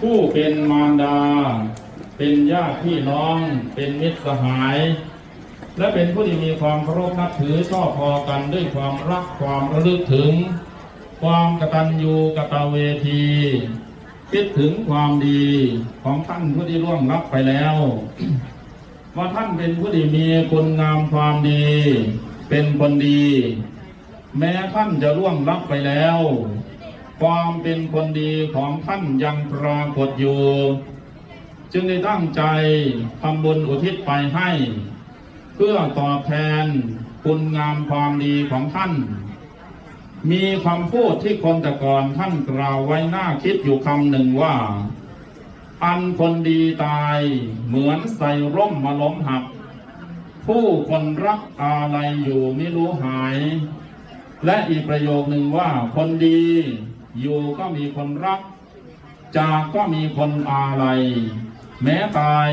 ผู้เป็นมารดา เป็นญาติพี่น้อง เป็นมิตรสหาย และเป็นผู้ที่มีความเคารพนับถือชอบพอกันด้วยความรักความระลึกถึง ความกตัญญูกตเวทีคิดถึงความดีของท่านผู้ที่ล่วงลับไปแล้ว ว่าท่านเป็นผู้ที่มีคุณงามความดี เป็นคนดี แม้ท่านจะล่วงลับไปแล้ว ความเป็นคนดีของท่านยังปรากฏอยู่ จึงได้ตั้งใจทำบุญอุทิศไปให้ เพื่อตอบแทนคุณงามความดีของท่าน มีคำพูดที่คนแต่ก่อนท่านกล่าวไว้น่าคิดอยู่คำหนึ่งว่า อันคนดีตายเหมือนใส่ร่มมาล้มหัก ผู้คนรักอะไรอยู่ไม่รู้หาย และอีกประโยคหนึ่งว่าคนดี อยู่ก็มีคนรัก จากก็มีคนอาลัย แม้ตาย